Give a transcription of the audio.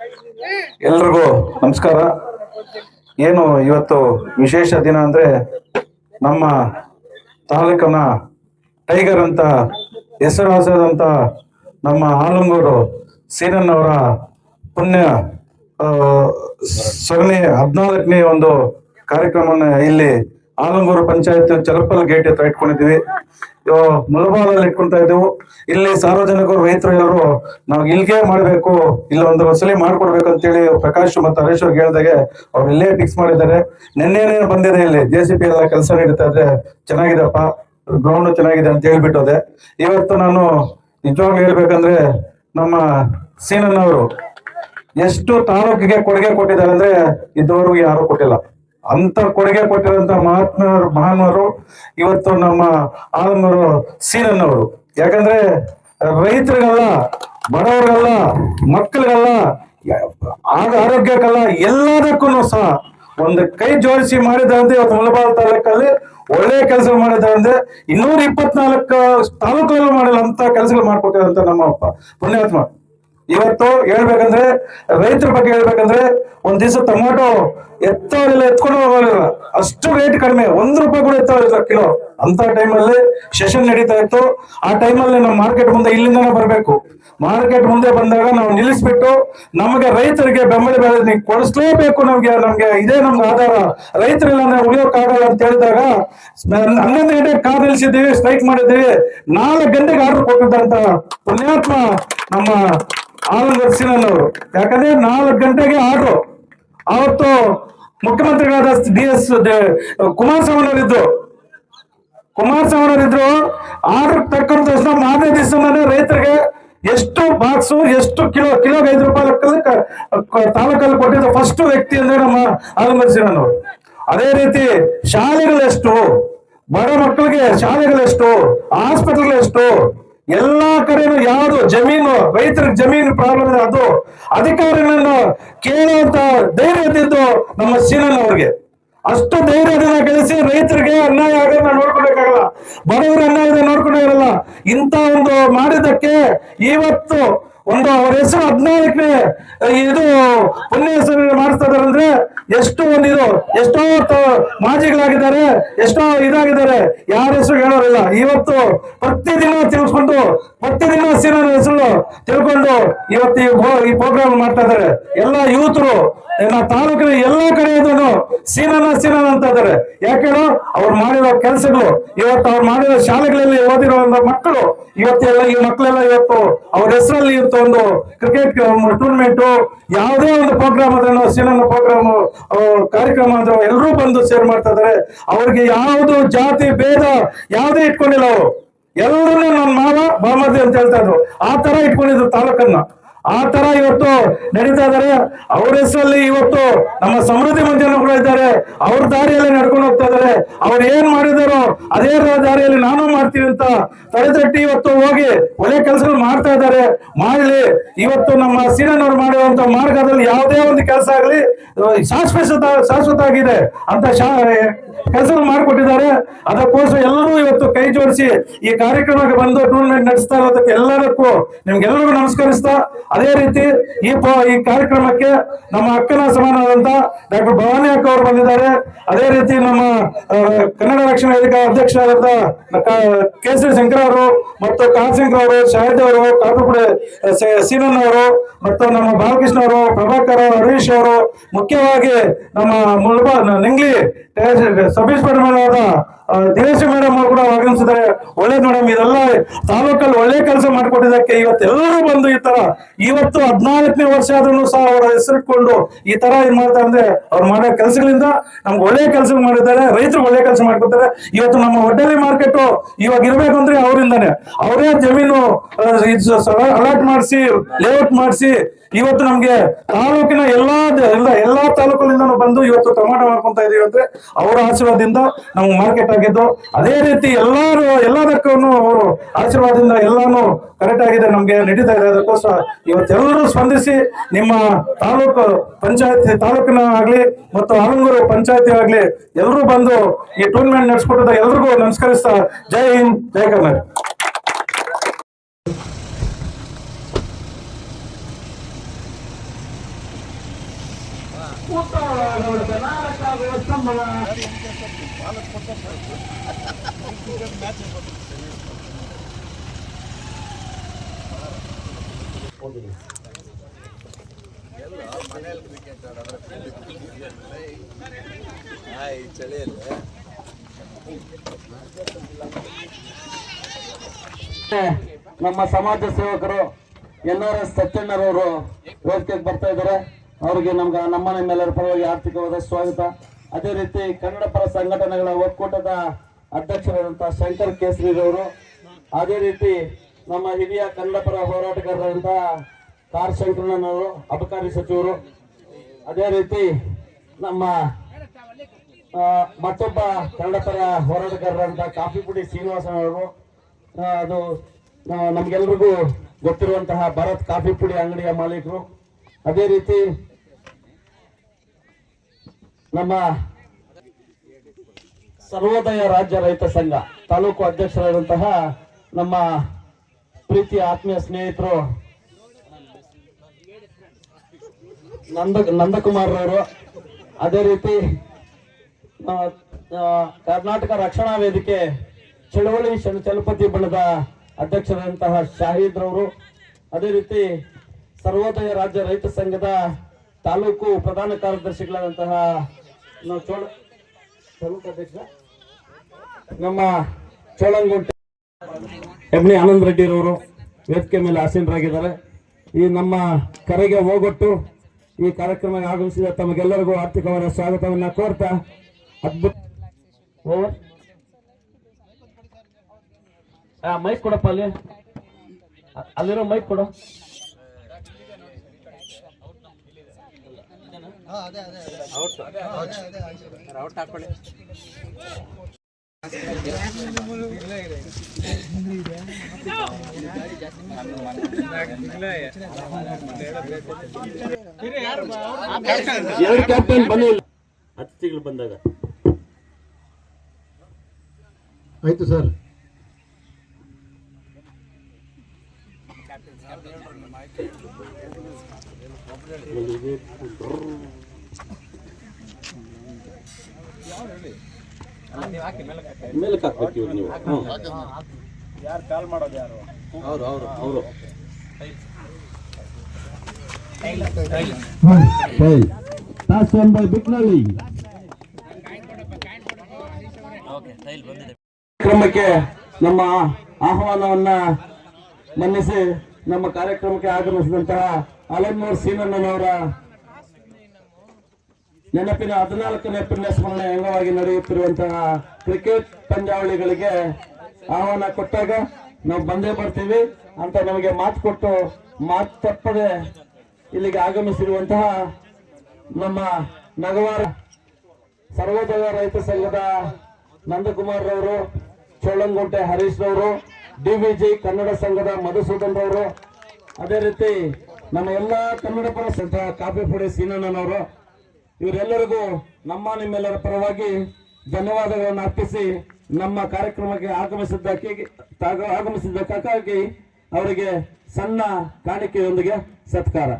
ಎಲ್ರಿಗೂ ನಮಸ್ಕಾರ. ಏನು ಇವತ್ತು ವಿಶೇಷ ದಿನ ಅಂದ್ರೆ ನಮ್ಮ ತಾಲೂಕನ ಟೈಗರ್ ಅಂತ ಹೆಸರುವಾಸದಂತ ನಮ್ಮ ಆಲಂಗೂರು ಸೀನನ್ನವರ ಪುಣ್ಯ ಸರಣಿ ಹದಿನಾಲ್ಕನೇ ಒಂದು ಕಾರ್ಯಕ್ರಮನ ಇಲ್ಲಿ ಆಲಂಗೂರು ಪಂಚಾಯತ್ ಚಲಪಲ್ ಗೇಟ್ ಹತ್ರ ಇಟ್ಕೊಂಡಿದ್ದೀವಿ. ಇವು ಮುಳಬಾಲಲ್ಲಿ ಇಟ್ಕೊಂತ ಇದ್ದೆವು. ಇಲ್ಲಿ ಸಾರ್ವಜನಿಕರು, ರೈತರು ಎಲ್ಲರೂ ನಾವು ಇಲ್ಲಿಗೆ ಮಾಡಬೇಕು, ಇಲ್ಲ ಒಂದು ವಸೂಲಿ ಮಾಡ್ಕೊಡ್ಬೇಕು ಅಂತೇಳಿ ಪ್ರಕಾಶ್ ಮತ್ತು ಹರೀಶ್ ಅವ್ರಿಗೆ ಹೇಳ್ದಾಗೆ ಅವ್ರು ಇಲ್ಲೇ ಫಿಕ್ಸ್ ಮಾಡಿದ್ದಾರೆ. ನಿನ್ನೆನೇ ಬಂದಿದೆ ಇಲ್ಲಿ ಜೆ ಸಿ ಪಿ ಎಲ್ಲ ಕೆಲಸ ನಡೀತಾ ಇದ್ರೆ ಚೆನ್ನಾಗಿದೆಪ್ಪ ಗ್ರೌಂಡ್ ಚೆನ್ನಾಗಿದೆ ಅಂತ ಹೇಳ್ಬಿಟ್ಟೋದೆ. ಇವತ್ತು ನಾನು ನಿಜವಾಗ್ಲೂ ಹೇಳ್ಬೇಕಂದ್ರೆ ನಮ್ಮ ಸೀನನ್ನವರು ಎಷ್ಟು ತಾಲೂಕಿಗೆ ಕೊಡುಗೆ ಕೊಟ್ಟಿದ್ದಾರೆ ಅಂದ್ರೆ ಇದುವರೆಗೂ ಯಾರು ಕೊಟ್ಟಿಲ್ಲ. ಅಂತ ಕೊಡುಗೆ ಕೊಟ್ಟಿರುವಂತ ಮಹಾತ್ಮ ಮಹಾನ್ವರು ಇವತ್ತು ನಮ್ಮ ಆಲಮೂರು ಸೀನನ್ನವರು ಯಾಕಂದ್ರೆ ರೈತರಿಗಲ್ಲ, ಬಡವರಿಗಲ್ಲ, ಮಕ್ಕಳಿಗಲ್ಲ, ಆಗ ಆರೋಗ್ಯಕ್ಕಲ್ಲ ಎಲ್ಲದಕ್ಕೂ ಸಹ ಒಂದು ಕೈ ಜೋಡಿಸಿ ಮಾಡಿದಂತೆ ಇವತ್ತು ಮುಲಬಾಲ್ ತಾಲೂಕಲ್ಲಿ. ಒಳ್ಳೆ ಕೆಲಸ ಮಾಡಿದಂದ್ರೆ ಇನ್ನೂರ ಇಪ್ಪತ್ನಾಲ್ಕು ತಾಲೂಕಲ್ಲೂ ಮಾಡಿಲ್ಲ ಅಂತ ಕೆಲಸಗಳು ಮಾಡ್ಕೊಟ್ಟಿದಂತ ನಮ್ಮ ಅಪ್ಪ ಪುಣ್ಯಾತ್ಮ. ಇವತ್ತು ಹೇಳ್ಬೇಕಂದ್ರೆ, ರೈತರ ಬಗ್ಗೆ ಹೇಳ್ಬೇಕಂದ್ರೆ, ಒಂದ್ ದಿವಸ ಟೊಮೊಟೊ ಎತ್ತವರೆಲ್ಲ ಎತ್ಕೊಂಡು ಹೋಗೋದಿಲ್ಲ ಅಷ್ಟು ರೇಟ್ ಕಡಿಮೆ. ಒಂದ್ ರೂಪಾಯಿ ಕೂಡ ಎತ್ತವರಿಲ್ಲ ಕಿಲೋ. ಅಂತ ಟೈಮಲ್ಲಿ ಸೆಷನ್ ನಡೀತಾ ಇತ್ತು. ಆ ಟೈಮಲ್ಲಿ ನಾವು ಮಾರ್ಕೆಟ್ ಮುಂದೆ ಇಲ್ಲಿಂದನೇ ಬರಬೇಕು. ಮಾರ್ಕೆಟ್ ಮುಂದೆ ಬಂದಾಗ ನಾವು ನಿಲ್ಲಿಸ್ಬಿಟ್ಟು ನಮಗೆ ರೈತರಿಗೆ ಬೆಂಬಲ ಬೆಲೆ ನೀವು ಕೊಡಿಸ್ಲೇಬೇಕು ನಮ್ಗೆ ನಮ್ಗೆ ಇದೇ ನಮ್ಗೆ ಆಧಾರ. ರೈತರಿಲ್ಲ ಅಂದ್ರೆ ಉಳಿಯೋಕ್ಕಾಗಲ್ಲ ಅಂತ ಹೇಳಿದಾಗ ಹನ್ನೊಂದು ಗಂಟೆ ಕಾರ್ ನಿಲ್ಸಿದ್ದೀವಿ ಸ್ಟ್ರೈಕ್ ಮಾಡಿದ್ದೀವಿ. ನಾಲ್ಕು ಗಂಟೆಗೆ ಆರ್ಡರ್ ಕೊಟ್ಟಿದ್ದಂತ ಪುಣ್ಯಾತ್ಮ ನಮ್ಮ ಆನಂದ್ ಅವರು ಯಾಕಂದ್ರೆ ನಾಲ್ಕು ಗಂಟೆಗೆ ಆಡ್ರು ಅವತ್ತು ಮುಖ್ಯಮಂತ್ರಿಗಳಾದ ಡಿ ಎಸ್ ಕುಮಾರಸ್ವಾಮಿ ಕುಮಾರಸ್ವಾಮಿಯವರಿದ್ರು ಕುಮಾರಸ್ವಾಮಿ ಇದ್ರು ಆರ್ಡರ್ ತಕ್ಕಂತ ಮಾರನೇ ದಿವಸ ದಿವಸನೇ ರೈತರಿಗೆ ಎಷ್ಟು ಬಾಕ್ಸು, ಎಷ್ಟು ಕಿಲೋ ಕಿಲೋಗೆ ಐದು ರೂಪಾಯಿ ತಾಲೂಕಲ್ಲಿ ಕೊಟ್ಟಿದ್ದ ಫಸ್ಟ್ ವ್ಯಕ್ತಿ ಅಂದ್ರೆ ನಮ್ಮ ಆನಂದ್ ಅದೇ ರೀತಿ ಶಾಲೆಗಳೆಷ್ಟು ಬಡ ಮಕ್ಕಳಿಗೆ ಶಾಲೆಗಳೆಷ್ಟು ಹಾಸ್ಪಿಟಲ್ಗಳೆಷ್ಟು ಎಲ್ಲಾ ಕಡೆನೂ ಯಾವುದು ಜಮೀನು ರೈತರ ಜಮೀನು ಪ್ರಾಬ್ಲಮ್ ಅದು ಅಧಿಕಾರಿಗಳನ್ನು ಕೇಳುವಂತ ಧೈರ್ಯ ಇದ್ದಿದ್ದು ನಮ್ಮ ಸೀನನ್ ಅವ್ರಿಗೆ. ಅಷ್ಟು ಧೈರ್ಯದಿಂದ ಗಳಿಸಿ ರೈತರಿಗೆ ಅನ್ಯಾಯ ಆಗೋದನ್ನ ನೋಡ್ಕೊಬೇಕಾಗಲ್ಲ ಬಡವರ ಅನ್ಯಾಯ ನೋಡ್ಕೊಂಡೇ ಇರಲ್ಲ. ಇಂಥ ಒಂದು ಮಾಡಿದ್ದಕ್ಕೆ ಇವತ್ತು ಒಂದು ಅವ್ರ ಹೆಸರು ಹದಿನಾಲ್ಕನೇ ಇದು ಪುಣ್ಯ ಹೆಸರು ಮಾಡಿಸ್ತಾ ಇದಾರೆ ಎಷ್ಟು ಒಂದು ಇದು, ಎಷ್ಟೋ ಮಾಜಿಗಳಾಗಿದ್ದಾರೆ, ಎಷ್ಟೋ ಇದಾಗಿದ್ದಾರೆ. ಯಾರ ಹೆಸರು ಹೇಳೋರಿಲ್ಲ. ಇವತ್ತು ಪ್ರತಿದಿನ ತಿಳಿಸ್ಕೊಂಡು, ಪ್ರತಿದಿನ ಸೀನರ ಹೆಸರು ತಿಳ್ಕೊಂಡು ಇವತ್ತು ಈ ಪ್ರೋಗ್ರಾಮ್ ಮಾಡ್ತಾ ಇದ್ದಾರೆ. ಎಲ್ಲ ಯೂತ್ರು ತಾಲೂಕಿನ ಎಲ್ಲಾ ಕಡೆ ಸೀನನ ಸೀನನ ಅಂತ ಇದಾರೆ ಯಾಕೆಂದ್ರೆ ಅವ್ರು ಮಾಡಿರೋ ಕೆಲಸಗಳು, ಇವತ್ತು ಅವ್ರು ಮಾಡಿರೋ ಶಾಲೆಗಳಲ್ಲಿ ಓದಿರೋ ಮಕ್ಕಳು, ಇವತ್ತೆಲ್ಲ ಈ ಮಕ್ಕಳೆಲ್ಲ ಇವತ್ತು ಅವ್ರ ಹೆಸರಲ್ಲಿ ಇವತ್ತು ಒಂದು ಕ್ರಿಕೆಟ್ ಟೂರ್ನಮೆಂಟ್ ಯಾವುದೇ ಒಂದು ಪ್ರೋಗ್ರಾಮ್ ಅದನ್ನು ಸಿನಿಮಾ ಪ್ರೋಗ್ರಾಮ್ ಕಾರ್ಯಕ್ರಮ ಅಂದ್ರೆ ಎಲ್ಲರೂ ಬಂದು ಸೇರ್ ಮಾಡ್ತಾ ಇದಾರೆ. ಅವ್ರಿಗೆ ಯಾವುದು ಜಾತಿ, ಭೇದ ಯಾವುದೇ ಇಟ್ಕೊಂಡಿಲ್ಲ ಅವರು. ಎಲ್ಲರೂ ನನ್ನ ಮಾವ ಬಾಮರ್ದಿ ಅಂತ ಹೇಳ್ತಾ ಇದ್ರು. ಆ ತರ ಇಟ್ಕೊಂಡಿದ್ರು ತಾಲೂಕನ್ನ. ಆ ತರ ಇವತ್ತು ನಡೀತಾ ಇದಾರೆ ಅವ್ರ ಹೆಸರಲ್ಲಿ ಇವತ್ತು ನಮ್ಮ ಸಮೃದ್ಧಿ ಮಂದಿರನು ಕೂಡ ಇದ್ದಾರೆ. ಅವ್ರ ದಾರಿಯಲ್ಲಿ ನಡ್ಕೊಂಡು ಹೋಗ್ತಾ ಇದಾರೆ ಅವ್ರು ಏನ್ ಮಾಡಿದಾರೋ ಅದೇ ದಾರಿಯಲ್ಲಿ ನಾನು ಮಾಡ್ತೀವಿ ಅಂತ ತಡೆದಟ್ಟಿ ಇವತ್ತು ಹೋಗಿ ಒಳ್ಳೆ ಕೆಲಸಗಳು ಮಾಡ್ತಾ ಇದ್ದಾರೆ. ಮಾಡಲಿ. ಇವತ್ತು ನಮ್ಮ ಸೀನನವ್ರು ಮಾಡಿರುವಂತ ಮಾರ್ಗದಲ್ಲಿ ಯಾವುದೇ ಒಂದು ಕೆಲಸ ಆಗಲಿ ಶಾಶ್ವತ ಶಾಶ್ವತ ಆಗಿದೆ ಅಂತ ಶಾ, ಕೆಲಸಗಳು ಮಾಡಿಕೊಟ್ಟಿದ್ದಾರೆ. ಅದಕ್ಕೋಸ್ಕರ ಎಲ್ಲರೂ ಇವತ್ತು ಕೈ ಜೋಡಿಸಿ ಈ ಕಾರ್ಯಕ್ರಮಕ್ಕೆ ಬಂದು ಟೂರ್ನಮೆಂಟ್ ನಡೆಸ್ತಾ ಇರೋದಕ್ಕೆ ಎಲ್ಲದಕ್ಕೂ ನಿಮ್ಗೆಲ್ಲರಿಗೂ ನಮಸ್ಕರಿಸ್ತಾ, ಅದೇ ರೀತಿ ಈ ಈ ಕಾರ್ಯಕ್ರಮಕ್ಕೆ ನಮ್ಮ ಅಕ್ಕನ ಸಮಾನವಾದಂತ ಡಾಕ್ಟರ್ ಭವಾನಿ ಅಕ್ಕ ಅವರು ಬಂದಿದ್ದಾರೆ. ಅದೇ ರೀತಿ ನಮ್ಮ ಕನ್ನಡ ರಕ್ಷಣಾ ವೇದಿಕೆ ಅಧ್ಯಕ್ಷರಾದಂತ ಕ- ಶಂಕರ ಅವರು ಮತ್ತು ಕಾಶಂಕರ್ ಅವರು ಶಾಹಿದ್ ಅವರು ಕಾಪುಪುಡೆ ಸೀನನ್ ಅವರು ಮತ್ತು ನಮ್ಮ ಬಾಲಕೃಷ್ಣ ಅವರು, ಪ್ರಭಾಕರ್ ಹರೀಶ್ ಅವರು ಮುಖ್ಯವಾಗಿ ನಮ್ಮ ಮುಳುಬ ನಂಗ್ಲಿ ಸಬ್ ಇನ್ಸ್ಪೆಕ್ಟರ್ ಆ, ದಿನೇಶ್ ಮೇಡಮ್ ಅವರು ಕೂಡ ಆಗಮಿಸಿದ್ದಾರೆ. ಒಳ್ಳೇದು ಮೇಡಮ್, ಇದೆಲ್ಲ ತಾಲೂಕಲ್ಲಿ ಒಳ್ಳೆ ಕೆಲಸ ಮಾಡಿಕೊಟ್ಟಿದ್ದಕ್ಕೆ ಇವತ್ತೆಲ್ಲರೂ ಬಂದು ಈ ತರ ಇವತ್ತು ಹದಿನಾಲ್ಕನೇ ವರ್ಷ ಆದ್ರೂ ಸಹ ಅವರ ಹೆಸರಿಟ್ಕೊಂಡು ಈ ತರ ಏನ್ ಮಾಡ್ತಾರೆ ಅಂದ್ರೆ ಅವ್ರು ಮಾಡೋ ಕೆಲಸಗಳಿಂದ ನಮ್ಗೆ ಒಳ್ಳೆ ಕೆಲಸ ಮಾಡಿದ್ದಾರೆ, ರೈತರು ಒಳ್ಳೆ ಕೆಲಸ ಮಾಡ್ಕೊತಾರೆ. ಇವತ್ತು ನಮ್ಮ ಒಡ್ಡಲಿ ಮಾರ್ಕೆಟ್ ಇವಾಗ ಇರ್ಬೇಕು ಅಂದ್ರೆ ಅವರಿಂದಾನೆ. ಅವರೇ ಜಮೀನು ಅಲಾಟ್ ಮಾಡಿಸಿ ಲೇಔಟ್ ಮಾಡಿಸಿ ಇವತ್ತು ನಮ್ಗೆ ತಾಲೂಕಿನ ಎಲ್ಲಾ ಎಲ್ಲ, ಎಲ್ಲಾ ತಾಲೂಕುಗಳಿಂದ ಬಂದು ಇವತ್ತು ಟೊಮಾಟೊ ಮಾಡ್ಕೊಂತ ಇದೀವಿ ಅಂದ್ರೆ ಅವರ ಆಶೀರ್ವಾದದಿಂದ ನಮ್ಗೆ ಮಾರ್ಕೆಟ್ ಆಗಿದ್ದು ಅದೇ ರೀತಿ ಎಲ್ಲರೂ ಎಲ್ಲದಕ್ಕೂ ಅವರು ಆಶೀರ್ವಾದದಿಂದ ಎಲ್ಲಾನು ಕರೆಕ್ಟ್ ಆಗಿದೆ. ನಮ್ಗೆ ನಡೀತಾ ಇದೆ. ಅದಕ್ಕೋಸ್ಕರ ಇವತ್ತೆಲ್ಲರೂ ಸ್ಪಂದಿಸಿ ನಿಮ್ಮ ತಾಲೂಕು ಪಂಚಾಯತಿ ತಾಲೂಕಿನ ಆಗ್ಲಿ ಮತ್ತು ಆಲಂಗೂರು ಪಂಚಾಯತಿ ಆಗ್ಲಿ ಎಲ್ಲರೂ ಬಂದು ಈ ಟೂರ್ನಮೆಂಟ್ ನಡೆಸ್ಕೊಟ್ಟಿದ್ದ ಎಲ್ರಿಗೂ ನಮಸ್ಕರಿಸ್ತಾ ಜೈ ಹಿಂದ್, ಜೈ ಕರ್ನಾಟಕ. ನಮ್ಮ ಸಮಾಜ ಸೇವಕರು ಎನ್ ಆರ್ ಎಸ್ ಸತ್ಯಣ್ಣರವರು ವೇದಿಕೆಗೆ ಬರ್ತಾ ಇದ್ದಾರೆ. ಅವರಿಗೆ ನಮ್ಗೆ ನಮ್ಮ ಮೇಲೆ ಪರವಾಗಿ ಆರ್ಥಿಕವಾದ ಸ್ವಾಗತ. ಅದೇ ರೀತಿ ಕನ್ನಡ ಪರ ಸಂಘಟನೆಗಳ ಒಕ್ಕೂಟದ ಅಧ್ಯಕ್ಷರಾದಂತಹ ಶಂಕರ್ ಕೇಸರಿರವರು, ಅದೇ ರೀತಿ ನಮ್ಮ ಹಿರಿಯ ಕನ್ನಡ ಪರ ಹೋರಾಟಗಾರರಾದಂತಹ ಕಾರ್ ಶಂಕರಣ್ಣನವರು, ಅಬಕಾರಿ ಸಚಿವರು, ಅದೇ ರೀತಿ ನಮ್ಮ ಮತ್ತೊಬ್ಬ ಕನ್ನಡ ಪರ ಹೋರಾಟಗಾರರಾದಂತಹ ಕಾಫಿಪುಡಿ ಶ್ರೀನಿವಾಸನವರು ಅದು ನಮ್ಗೆಲ್ರಿಗೂ ಗೊತ್ತಿರುವಂತಹ ಭರತ್ ಕಾಫಿ ಪುಡಿ ಅಂಗಡಿಯ ಮಾಲೀಕರು. ಅದೇ ರೀತಿ ನಮ್ಮ ಸರ್ವೋದಯ ರಾಜ್ಯ ರೈತ ಸಂಘ, ತಾಲೂಕು ಅಧ್ಯಕ್ಷರಾದಂತಹ ನಮ್ಮ ಪ್ರೀತಿಯ ಆತ್ಮೀಯ ಸ್ನೇಹಿತರು ನಂದ ನಂದಕುಮಾರ್ ಅವರು ಅದೇ ರೀತಿ ಕರ್ನಾಟಕ ರಕ್ಷಣಾ ವೇದಿಕೆ ಚಳವಳಿ ಚಲಪತಿ ಬಣದ ಅಧ್ಯಕ್ಷರಾದಂತಹ ಶಾಹೀದ್ ರವರು ಅದೇ ರೀತಿ ಸರ್ವೋದಯ ರಾಜ್ಯ ರೈತ ಸಂಘದ ತಾಲೂಕು ಪ್ರಧಾನ ಕಾರ್ಯದರ್ಶಿಗಳಾದಂತಹ ನಾವು ಚೋಳ ತಾಲೂಕು ಅಧ್ಯಕ್ಷ. ನಮ್ಮ ಚೋಳಂಗುಂಟೆ ಎಮ್ನಿ ಆನಂದ್ ರೆಡ್ಡಿ ರವರು ವೇದಿಕೆ ಮೇಲೆ ಆಸೀನರಾಗಿದ್ದಾರೆ. ಈ ನಮ್ಮ ಕರೆಗೆ ಹೋಗೊಟ್ಟು ಈ ಕಾರ್ಯಕ್ರಮಕ್ಕೆ ಆಗಮಿಸಿದ ತಮಗೆಲ್ಲರಿಗೂ ಆರ್ಥಿಕವಾದ ಸ್ವಾಗತವನ್ನ ಕೋರ್ತಾ ಅದ್ಭುತ ಮೈಕ್ ಕೊಡಪ್ಪ ಅಲ್ಲಿ. ಅಲ್ಲಿರೋ ಮೈಕ್ ಕೊಡು. ಬನ್ನಿ ಅತಿಥಿಗಳು ಬಂದಾಗ. ಆಯ್ತು ಸರ್. ಮೇಲಕ್ಕೆ ಹಾಕ್ಬೇಕು ಇವ್ರು ನೀವು ಹೌದು ಅವರು ಅವರು ಟಾಸ್ ಒನ್ ಬೈ ಬಿಕ್ನಳ್ಳಿ ಕಾರ್ಯಕ್ರಮಕ್ಕೆ ನಮ್ಮ ಆಹ್ವಾನವನ್ನ ಮನ್ನಿಸಿ ನಮ್ಮ ಕಾರ್ಯಕ್ರಮಕ್ಕೆ ಆಗಮಿಸಿದಂತಹ ಅಲನ್ನೂರ್ ಸೀನಣ್ಣನವರ ನೆನಪಿನ ಹದಿನಾಲ್ಕನೇ ಪುಣ್ಯಸ್ಮರಣೆ ಅಂಗವಾಗಿ ನಡೆಯುತ್ತಿರುವಂತಹ ಕ್ರಿಕೆಟ್ ಪಂದ್ಯಾವಳಿಗಳಿಗೆ ಆಹ್ವಾನ ಕೊಟ್ಟಾಗ ನಾವು ಬಂದೇ ಬರ್ತೀವಿ ಅಂತ ನಮಗೆ ಮಾತು ಕೊಟ್ಟು ಮಾತು ತಪ್ಪದೆ ಇಲ್ಲಿಗೆ ಆಗಮಿಸಿರುವಂತಹ ನಮ್ಮ ನಗವಾರ ಸರ್ವೋದಯ ರೈತ ಸಂಘದ ನಂದಕುಮಾರ್ ರವರು ಚೋಳಂಗುಂಟೆ ಹರೀಶ್ ರವರು ಡಿವಿಜಿ ಕನ್ನಡ ಸಂಘದ ಮಧುಸೂದನ್ ರವರು, ಅದೇ ರೀತಿ ನಮ್ಮ ಎಲ್ಲ ಕನ್ನಡ ಪರ ಸಂಘ ಕಾಫಿ ಪುಡಿ ಸೀನಣ್ಣನವರು ಇವರೆಲ್ಲರಿಗೂ ನಮ್ಮ ನಿಮ್ಮೆಲ್ಲರ ಪರವಾಗಿ ಧನ್ಯವಾದಗಳನ್ನು ಅರ್ಪಿಸಿ ನಮ್ಮ ಕಾರ್ಯಕ್ರಮಕ್ಕೆ ಆಗಮಿಸಿದ್ದಕ್ಕೆ ಆಗಮಿಸಿದ್ದಕ್ಕಾಗಿ ಅವರಿಗೆ ಸಣ್ಣ ಕಾಣಿಕೆಯೊಂದಿಗೆ ಸತ್ಕಾರ.